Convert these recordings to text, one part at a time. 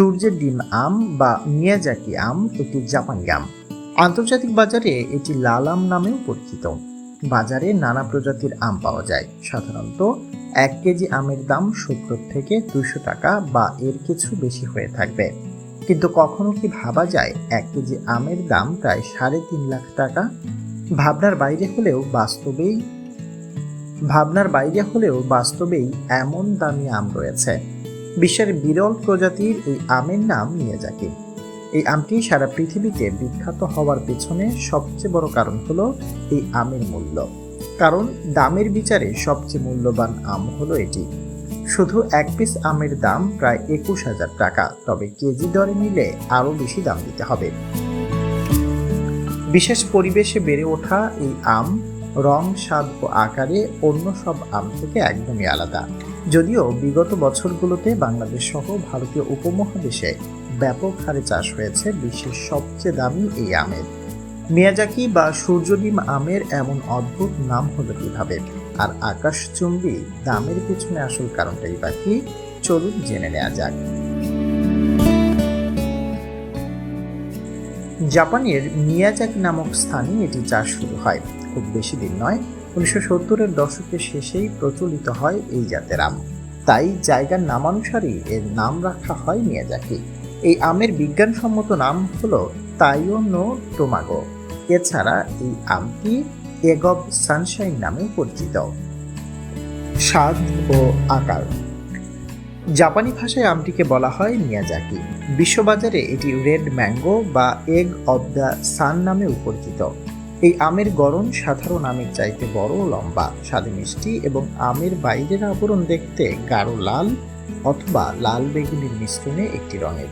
সূর্যের ডিম আম বা মিয়াজাকি আম একটি জাপানি আম। আন্তর্জাতিক বাজারে এটি লাল আম নামেও পরিচিত। বাজারে নানা প্রজাতির আম পাওয়া যায়। সাধারণত এক কেজি আমের দাম সত্তর থেকে দুশো টাকা বা এর কিছু বেশি হয়ে থাকবে। কিন্তু কখনো কি ভাবা যায় এক কেজি আমের দাম প্রায় সাড়ে তিন লাখ টাকা? ভাবনার বাইরে হলেও বাস্তবেই ভাবনার বাইরে হলেও বাস্তবেই এমন দামি আম রয়েছে। বিশ্বের বিরল প্রজাতির এই আমের নাম মিয়াজাকি এই আমটি সারা পৃথিবীতে বিখ্যাত হওয়ার পেছনে সবচেয়ে বড় কারণ হলো এই আমের মূল্য। কারণ দামের বিচারে সবচেয়ে মূল্যবান আম হলো এটি। শুধু এক পিস আমের দাম প্রায় একুশ হাজার টাকা, তবে কেজি দরে নিলে আরও বেশি দাম দিতে হবে। বিশেষ পরিবেশে বেড়ে ওঠা এই আম রং, স্বাদ ও আকারে অন্য সব আম থেকে একদমই আলাদা। যদিও বিগত বছরগুলোতে বাংলাদেশ সহ ভারতীয় উপমহাদেশে ব্যাপক হারে চাষ হয়েছে বিশ্বের সবচেয়ে দামি এই আমের। মিয়াজাকি বা সূর্যডিম আমের এমন অদ্ভুত নাম হলো কীভাবে? আর আকাশচুম্বী দামের পিছনে আসল কারণটাই বা কি? চলুন জেনে নেওয়া যাক। জাপানের মিয়াজাকি নামক স্থানে এটি চাষ শুরু হয়। খুব বেশি দিন নয় উনিশশো সত্তরের দশকের শেষেই প্রচলিত হয় এই জাতের আম তাই জায়গার নামানুসারেই এর নাম রাখা হয় মিয়াজাকি। এই আমের বিজ্ঞানসম্মত নাম হলো তাইওনো টোমাগো। এছাড়া এই আমটি এগব সানশাইন নামে পরিচিত। স্বাদ ও আকার। জাপানি ভাষায় আমটিকে বলা হয় মিয়াজাকি। বিশ্ববাজারে এটি রেড ম্যাঙ্গো বা এগ অব দ্য সান নামেও পরিচিত। এই আমের গড়ন সাধারণ আমের চাইতে বড় লম্বা, স্বাদে মিষ্টি এবং আমের বাইরের আবরণ দেখতে গাঢ় লাল অথবা লাল বেগুনির মিশ্রণে একটি রঙের।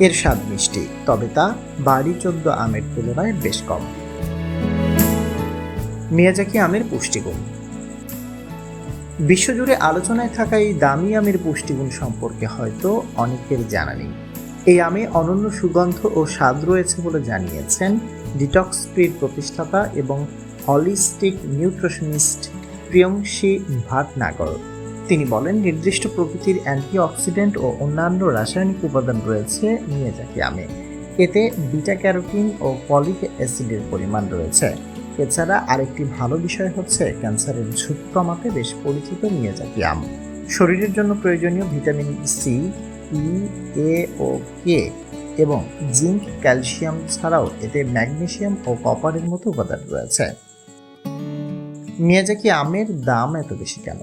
এর স্বাদ মিষ্টি, তবে তা বাড়ি চোদ্দ আমের তুলনায় বেশ কম। মিয়াজাকি আমের পুষ্টিগুণ। বিশ্বজুড়ে আলোচনায় থাকা এই দামি আমের পুষ্টিগুণ সম্পর্কে হয়তো অনেকের জানা নেই। এই আমে অনন্য সুগন্ধ ও স্বাদ রয়েছে বলে জানিয়েছেন ডিটক্স স্প্রির প্রতিষ্ঠাতা এবং হলিস্টিক নিউট্রিশনিস্ট প্রিয়ংশী ভাটনাগর। তিনি বলেন, নির্দিষ্ট প্রকৃতির অ্যান্টিঅক্সিডেন্ট ও অন্যান্য রাসায়নিক উপাদান রয়েছে মিয়াজাকি আমে। এতে বিটা ক্যারোটিন ও পলিক অ্যাসিডের পরিমাণ রয়েছে। এছাড়া আরেকটি ভালো বিষয় হচ্ছে, ক্যান্সারের ঝুঁকি কমাতে বেশ পরিচিত মিয়াজাকি আম। শরীরের জন্য প্রয়োজনীয় ভিটামিন সি ই এ ও কে এবং জিঙ্ক, ক্যালসিয়াম ছাড়াও এতে ম্যাগনেশিয়াম ও কপারের মতো উপাদান রয়েছে। মিয়াজাকি আমের দাম এত বেশি কেন?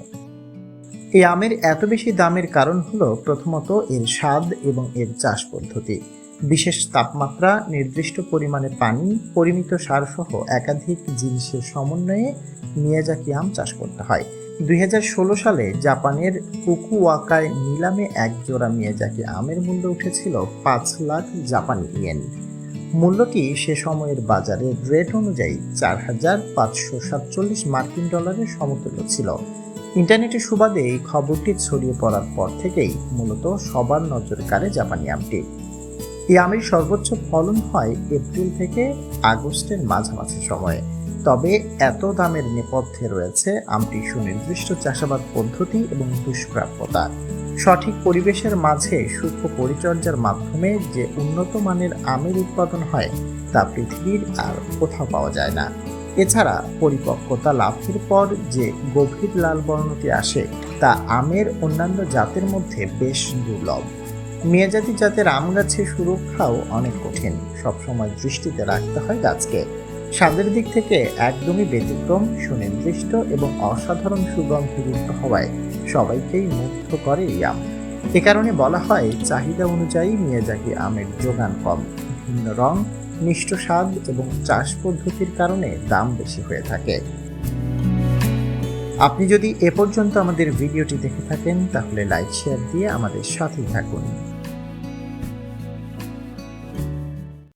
এই আমের এত বেশি দামের কারণ হলো প্রথমত এর স্বাদ এবং এর চাষ পদ্ধতি। বিশেষ তাপমাত্রা, নির্দিষ্ট পরিমাণে পানি, পরিমিত সার সহ একাধিক জিনিসের সমন্বয়ে মিয়াজাকি আম চাষ করতে হয়। দুই হাজার ষোলো সালে জাপানের কুকুওয়াকায় নিলামে এক জোড়া মিয়াজাকি আমের মূল্য উঠেছিল পাঁচ লাখ জাপানি ইয়েন। মূল্যটি সে সময়ের বাজারের রেট অনুযায়ী চার হাজার পাঁচশো সাতচল্লিশ মার্কিন ডলারের সমতুল্য ছিল। ইন্টারনেটে সুবাদে এই খবরটি ছড়িয়ে পড়ার পর থেকেই মূলত সবার নজর কাড়ে জাপানি আমটি। এই আমের সর্বোচ্চ ফলন হয় এপ্রিল থেকে আগস্টের মাঝামাঝি সময়ে। তবে এত দামের নেপথ্যে রয়েছে আমটি সুনির্দিষ্ট চাষাবাদ পদ্ধতি এবং দুষ্প্রাপ্যতা। সঠিক পরিবেশের মাঝে সূক্ষ্ম পরিচর্যার মাধ্যমে যে উন্নত মানের আমের উৎপাদন হয়, তা পৃথিবীর আর কোথাও পাওয়া যায় না। এছাড়া পরিপক্কতা লাভের পর যে গভীর লাল বর্ণটি আসে, তা আমের অন্যান্য জাতের মধ্যে বেশ দুর্লভ। মেয়াজাতি জাতের আম গাছের সুরক্ষাও অনেক কঠিন। সবসময় দৃষ্টিতে রাখতে হয় গাছকে। স্বাদের দিক থেকে একদমই ব্যতিক্রম, সুনির্দিষ্ট এবং অসাধারণ সুগন্ধযুক্ত হওয়ায় সবাইকেই মুগ্ধ করে এই আম। এ কারণে বলা হয়, চাহিদা অনুযায়ী মিয়াজাকি আমের যোগান কম। ভিন্ন রং, মিষ্ট স্বাদ এবং চাষ পদ্ধতির কারণে দাম বেশি হয়ে থাকে। আপনি যদি এ পর্যন্ত আমাদের ভিডিওটি দেখে থাকেন, তাহলে লাইক শেয়ার দিয়ে আমাদের সাথেই থাকুন।